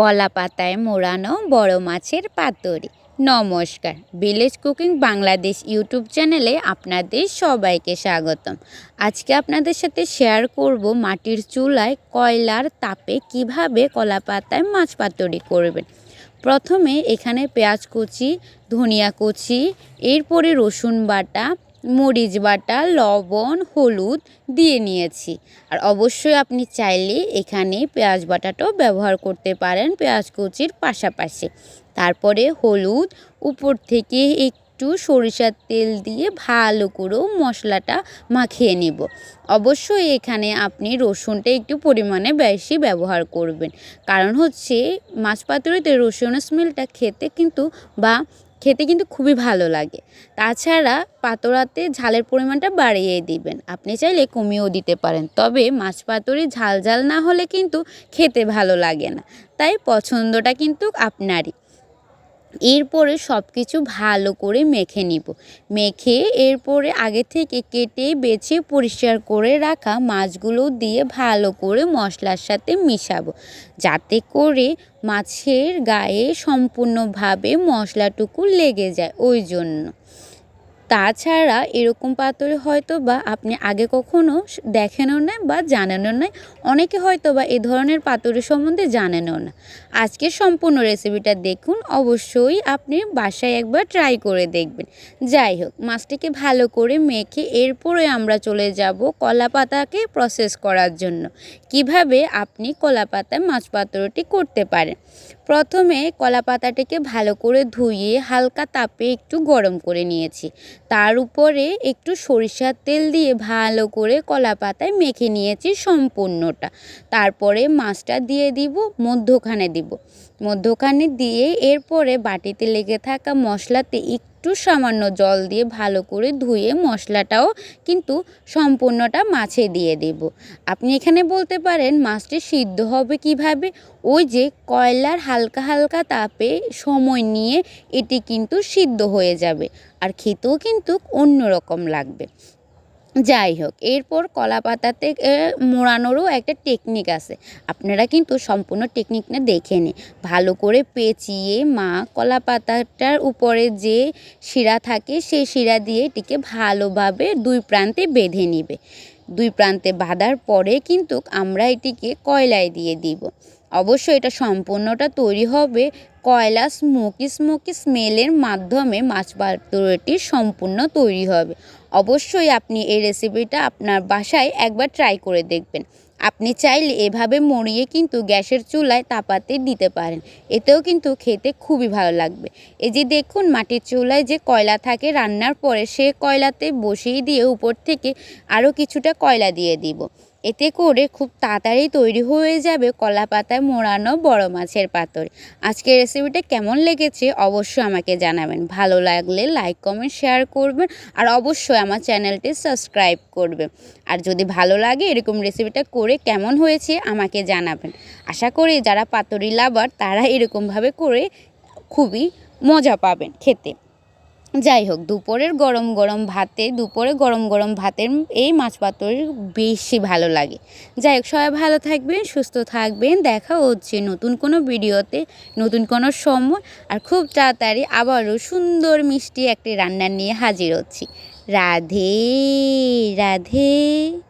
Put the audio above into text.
কলা পাতায় মোড়ানো বড় মাছের পাতুরি। নমস্কার, ভিলেজ কুকিং বাংলাদেশ ইউটিউব চ্যানেলে আপনাদের সবাইকে স্বাগতম। আজকে আপনাদের সাথে শেয়ার করব মাটির চুলায় কয়লার তাপে কীভাবে কলা পাতায় মাছ পাতুরি করবেন। প্রথমে এখানে পেঁয়াজ কুচি, ধনিয়া কুচি, এরপরে রসুন বাটা মরিচ বাটা, লবণ, হলুদ দিয়ে নিয়েছি। আর অবশ্যই আপনি চাইলে এখানে পেঁয়াজ বাটাটাও ব্যবহার করতে পারেন পেঁয়াজ কুচির পাশাপাশি। তারপরে হলুদ, উপর থেকে একটু সরিষার তেল দিয়ে ভালো করেও মশলাটা মাখিয়ে নেব। অবশ্যই এখানে আপনি রসুনটা একটু পরিমাণে বেশি ব্যবহার করবেন। কারণ হচ্ছে মাছ পাতুরিতে রসুনের স্মেলটা খেতে কিন্তু বা খেতে কিন্তু খুবই ভালো লাগে। তাছাড়া পাতোড়াতে ঝালের পরিমাণটা বাড়িয়ে দিবেন। আপনি চাইলে কমিয়েও দিতে পারেন। তবে মাছ পাতুরি ঝাল ঝাল না হলে কিন্তু খেতে ভালো লাগে না। তাই পছন্দটা কিন্তু আপনারই। এরপরে সব কিছু ভালো করে মেখে নিব। মেখে এরপরে আগে থেকে কেটে, বেছে, পরিষ্কার করে রাখা মাছগুলো দিয়ে ভালো করে মশলার সাথে মিশাবো। যাতে করে মাছের গায়ে সম্পূর্ণভাবে মশলাটুকু লেগে যায়, ওই জন্য। তাছাড়া এরকম পাতুরি হয়তো বা আপনি আগে কখনো দেখেনও না বা জানেনও না, অনেকে হয়তো বা এ ধরনের পাতুরি সম্বন্ধে জানেনও না। আজকে সম্পূর্ণ রেসিপিটা দেখুন, অবশ্যই আপনি বাসায় একবার ট্রাই করে দেখবেন। যাই হোক, মাছটিকে ভালো করে মেখে এরপরে আমরা চলে যাব কলা পাতাকে প্রসেস করার জন্য। কীভাবে আপনি কলা পাতায় মাছ পাতুরিটি করতে পারেন? প্রথমে কলা পাতাটিকে ভালো করে ধুয়ে হালকা তাপে একটু গরম করে নিয়েছি। তার উপরে একটু সরিষার তেল দিয়ে ভালো করে কলা পাতায় মেখে নিয়েছি সম্পূর্ণটা। তারপরে মাছটা দিয়ে দিব, মধ্যখানে দিব। মধ্যখানে দিয়ে এরপরে বাটিতে লেগে থাকা মশলাতে একটু সামান্য জল দিয়ে ভালো করে ধুয়ে মশলাটাও কিন্তু সম্পূর্ণটা মাছে দিয়ে দেব। আপনি এখানে বলতে পারেন মাছটি সিদ্ধ হবে কীভাবে? ওই যে কয়লার হালকা হালকা তাপে সময় নিয়ে এটি কিন্তু সিদ্ধ হয়ে যাবে। আর খেতেও কিন্তু অন্যরকম লাগবে। যাই হোক এরপর কলা পাতাতে মোড়ানোরও একটা টেকনিক আছে। আপনারা কিন্তু সম্পূর্ণ টেকনিকটা দেখে নিন। ভালো করে পেঁচিয়ে মা কলা পাতাটার উপরে যে শিরা থাকে, সেই শিরা দিয়ে এটিকে ভালোভাবে দুই প্রান্তে বেঁধে নিবে। দুই প্রান্তে বাঁধার পরে কিন্তু আমরা এটিকে কয়লায় দিয়ে দিব। অবশ্যই এটা সম্পূর্ণটা তৈরি হবে কয়লা স্মোকি স্মোকি স্মেলের মাধ্যমে মাছ পাতুরিটি সম্পূর্ণ তৈরি হবে। অবশ্যই আপনি এই রেসিপিটা আপনার বাসায় একবার ট্রাই করে দেখবেন। আপনি চাইলে এভাবে মরিয়ে কিন্তু গ্যাসের চুলায় তাপাতে দিতে পারেন। এতেও কিন্তু খেতে খুবই ভালো লাগবে। এই যে দেখুন, মাটির চুলায় যে কয়লা থাকে রান্নার পরে সে কয়লাতে বসিয়ে দিয়ে উপর থেকে আরও কিছুটা কয়লা দিয়ে দিব। এতে করে খুব তাড়াতাড়ি তৈরি হয়ে যাবে কলা পাতায় মোড়ানো বড় মাছের পাতর আজকের রেসিপিটা কেমন লেগেছে অবশ্যই আমাকে জানাবেন। ভালো লাগলে লাইক কমেন্ট শেয়ার করবেন আর অবশ্যই আমার চ্যানেলটি সাবস্ক্রাইব করবেন। আর যদি ভালো লাগে এরকম রেসিপিটা করে কেমন হয়েছে আমাকে জানাবেন। আশা করি যারা পাতরি লাভার তারা এরকমভাবে করে খুবই মজা পাবেন খেতে। যাই হোক, দুপুরের গরম গরম ভাতে, দুপুরে গরম গরম ভাতের এই মাছ পাতুরি বেশি ভালো লাগে। যাই হোক, সবাই ভালো থাকবেন, সুস্থ থাকবেন। দেখা হচ্ছে নতুন কোনো ভিডিওতে, নতুন কোনো সময়। আর খুব তাড়াতাড়ি আবারও সুন্দর মিষ্টি একটি রান্না নিয়ে হাজির হচ্ছি। রাধে রাধে।